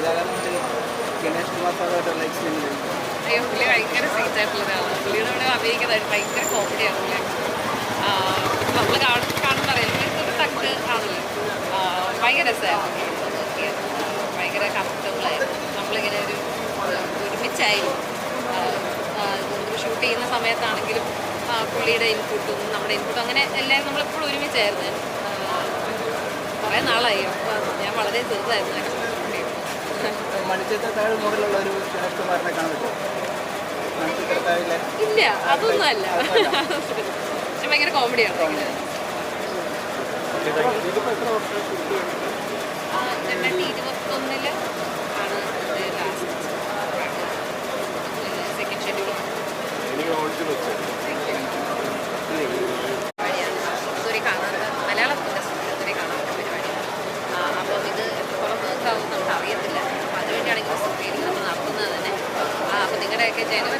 ഗതാഗതം മന്ത്രി ഗണേഷ് കുമാർ സാറുമായിട്ടുള്ള അയ്യോ പുള്ളി ഭയങ്കര സീറ്റ് ആയിട്ടുള്ള ഒരാളാണ്. പുള്ളിയുടെ ഇവിടെ അഭിനയിക്കുന്നത് ഭയങ്കര കോമഡിയാണ് പുള്ളി. നമ്മൾ കാണുന്ന ഒരു തക്ക് ആണല്ലോ ഭയങ്കര രസമായിരുന്നു. ഭയങ്കര കംഫർട്ടബിളായിരുന്നു നമ്മളിങ്ങനെ ഒരു ഒരുമിച്ചായിരുന്നു. ഷൂട്ട് ചെയ്യുന്ന സമയത്താണെങ്കിലും പുള്ളിയുടെ ഇൻപുട്ടും നമ്മുടെ ഇൻപുട്ടും അങ്ങനെ എല്ലാവരും നമ്മളെപ്പോഴും ഒരുമിച്ചായിരുന്നു. കുറേ നാളായി. ഞാൻ വളരെ ചെറുതായിരുന്നു. മണിച്ചിത്രത്താഴ് മോഡലുള്ള ഒരു കുമാറിനെ കാണാൻ പറ്റുമോ? മണിച്ചിത്രത്താഴിലെ ഇല്ല അതൊന്നും അല്ല പക്ഷെ ഭയങ്കര കോമഡിയാണ്. രണ്ടായിരത്തി ഇരുപത്തൊന്നിൽ ആണ്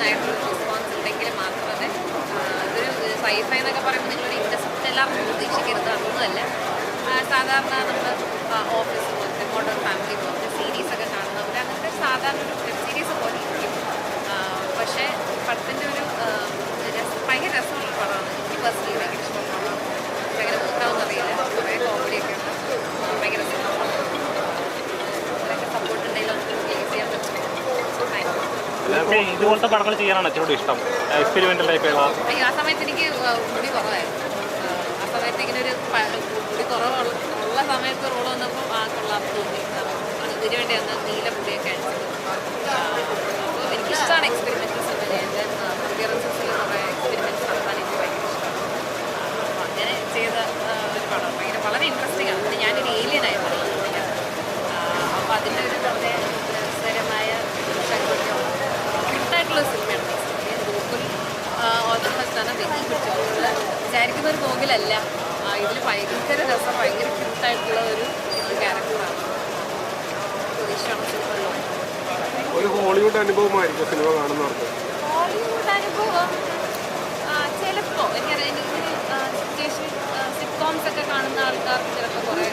ആയിട്ടുള്ള റെസ്പോൺസ് ഉണ്ടെങ്കിൽ മാത്രമേ അതൊരു സൈഫൈ എന്നൊക്കെ പറയുമ്പോൾ നിങ്ങളൊരു ഇൻട്രസ്റ്റ് എല്ലാം പ്രതീക്ഷിക്കരുത് അതൊന്നുമല്ല സാധാരണ നമ്മൾ ഓഫീസ് പോലത്തെ മോഡേൺ ഫാമിലി പോലത്തെ സീരീസൊക്കെ കാണുന്നവർ അങ്ങനത്തെ സാധാരണ ഒരു വെബ് സീരീസ് പോലെ ഇരിക്കും. പക്ഷേ പടത്തിന്റെ ഒരു ആ, രസം ഭയങ്കര രസമുള്ള പടമാണ് എനിക്ക് പേഴ്സണലി ഭയങ്കര ഇഷ്ടമുള്ള പടമാണ് പക്ഷെ അങ്ങനെ നോക്കാമെന്ന് അറിയില്ല കുറേ കോമഡിയൊക്കെ ഉണ്ട് ആ, ഭയങ്കര രസമാണ് അവരൊക്കെ സപ്പോർട്ട് ഉണ്ടെങ്കിൽ ഒന്ന് റിലീസ് ചെയ്യാൻ പറ്റും Thank you. നിങ്ങൾക്ക് ഇതുപോലത്തെ പടങ്ങൾ ചെയ്യാനാണ് അച്ഛനോട് ഇഷ്ടം. എക്സ്പെരിമെന്റൽ അയ്യോ ആ സമയത്ത് എനിക്ക് മുടി കുറവായിരുന്നു. ആ, സമയത്ത് ഇങ്ങനെ ഒരു മുടി കുറവുള്ള സമയത്ത് റോൾ വന്നപ്പോൾ ആ കൊള്ളാം തോന്നി. വേണ്ടി അന്ന് നീല മുടിയൊക്കെ അപ്പോൾ എനിക്കിഷ്ടമാണ് എക്സ്പെരിമെന്റ്സ് എന്റെ അപ്പിയറൻസസിൽ കുറേ എക്സ്പെരിമെന്റ്സ് നടത്താൻ എനിക്ക് ഭയങ്കര ഇഷ്ടമാണ് അപ്പോൾ അങ്ങനെ ചെയ്ത ആ, ഒരു പടം ഭയങ്കര വളരെ ഇൻട്രസ്റ്റിംഗ് ആണ് പിന്നെ ഞാനൊരു ഏലിയൻ ആയിരുന്നു അപ്പോൾ അതിന്റെ ഒരു വളരെ രസകരമായ ക്യൂട്ടായിട്ടുള്ള സിനിമയാണ് ഗോകുൽ ഓർഡർ ഫസ്റ്റാണ് വെക്കി പിടിച്ചോളുള്ള വിചാരിക്കുന്ന ഒരു നോവലല്ല ഇതിൽ ഭയങ്കര രസം ഭയങ്കര ക്യൂട്ടായിട്ടുള്ള ഒരു ക്യാരക്ടറാണ് ഒരു ഹോളിവുഡ് അനുഭവമായിരിക്കും സിനിമ കാണുന്നവർക്ക്. ഹോളിവുഡ് അനുഭവം ചിലപ്പോൾ എനിക്കറിയാം സിറ്റ്കോംസ് ഒക്കെ കാണുന്ന ആൾക്കാർക്ക് ചിലപ്പോൾ കുറേ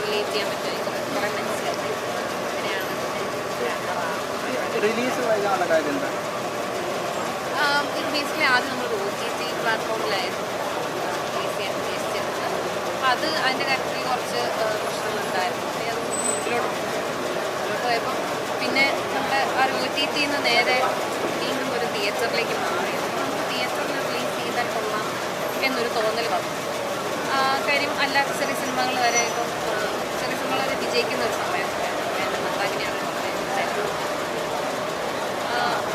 റിലേറ്റ് ചെയ്യാൻ പറ്റും. എനിക്ക് കുറേ മനസ്സിലാക്കി റിലീസ് കാര്യം ഇത് ബേസിക്കലി ആദ്യം നമ്മൾ ഒ ടി ടി പ്ലാറ്റ്ഫോമിലായിരുന്നു അത് അതിന്റെ കാര്യത്തിൽ കുറച്ച് പ്രശ്നങ്ങളുണ്ടായിരുന്നു. അത് മുമ്പിലോട്ട്. മുമ്പിലോട്ട് പോയപ്പോൾ പിന്നെ നമ്മുടെ ആ ടി ടിന്ന് നേരെ വീണ്ടും ഒരു തിയേറ്ററിലേക്ക് മാറി. നമുക്ക് തിയേറ്ററിൽ റിലീസ് ചെയ്താൽ കൊള്ളാം എന്നൊരു തോന്നൽ വന്നു. കാര്യം അല്ലാത്ത ചെറിയ സിനിമകൾ വരെ ഇപ്പം ചെറിയ സിനിമകൾ വരെ വിജയിക്കുന്ന ഒരു സമയം പറയുന്നത്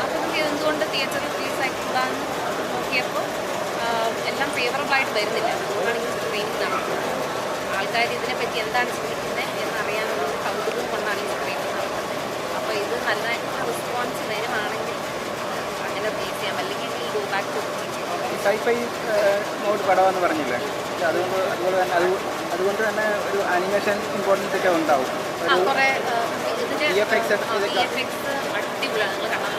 അപ്പം നമുക്ക് എന്തുകൊണ്ട് തിയേറ്ററിൽ റിലീസ് ആക്കിക്കൂടാന്ന് നോക്കിയപ്പോൾ എല്ലാം ഫേവറബിളായിട്ട് വരുന്നില്ല. അതുകൊണ്ടാണ് ഈ നടക്കുന്നത് ആൾക്കാർ ഇതിനെപ്പറ്റി എന്താണ് ചിന്തിക്കുന്നത് എന്നറിയാനുള്ള ഒരു കൗതുകം കൊണ്ടാണ് ഈ നടത്തുന്നത് അപ്പോൾ ഇത് നല്ല റെസ്പോൺസ് വരുവാണെങ്കിൽ അങ്ങനെ റിലീസ് ചെയ്യാം. അല്ലെങ്കിൽ go back to sci fi mode പടമെന്ന് പറഞ്ഞില്ലേ? അതുകൊണ്ട് അതുപോലെ തന്നെ അത് അതുകൊണ്ട് തന്നെ ഒരു അനിമേഷൻ ഇമ്പോർട്ടൻസ് ഒക്കെ ഉണ്ടാവും. അടിപൊളിയാണ്. നിങ്ങൾ കാണാൻ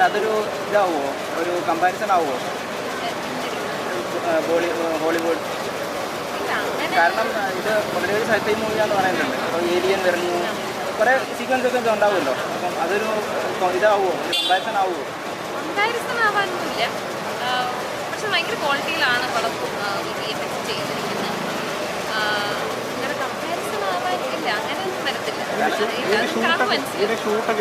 അല്ല അതൊരു ഇതാവുമോ? ഒരു കമ്പാരിസൺ ആവുമോ? ഹോളിവുഡ്. കാരണം ഇത് വളരെ ഒരു സൈഫൈ മൂവിയാന്ന് പറയുന്നുണ്ട്. അപ്പോൾ ഏലിയൻ വരുന്നു കുറേ സീക്വൻസ് ഒക്കെ ഉണ്ടാവുമല്ലോ. അപ്പം അതൊരു ഇതാവുമോ? ഒരു കമ്പാരിസൺ ആവുമോ? കമ്പാരിസൺ ആവാനൊന്നുമില്ല. പക്ഷെ ഭയങ്കര ക്വാളിറ്റിയിലാണ് പടം ചെയ്തിരിക്കുന്നത്. അങ്ങനെ കമ്പാരിസൺ ആവാനില്ല. അങ്ങനെ ഒന്നും വരത്തില്ല ഷൂട്ടൊക്കെ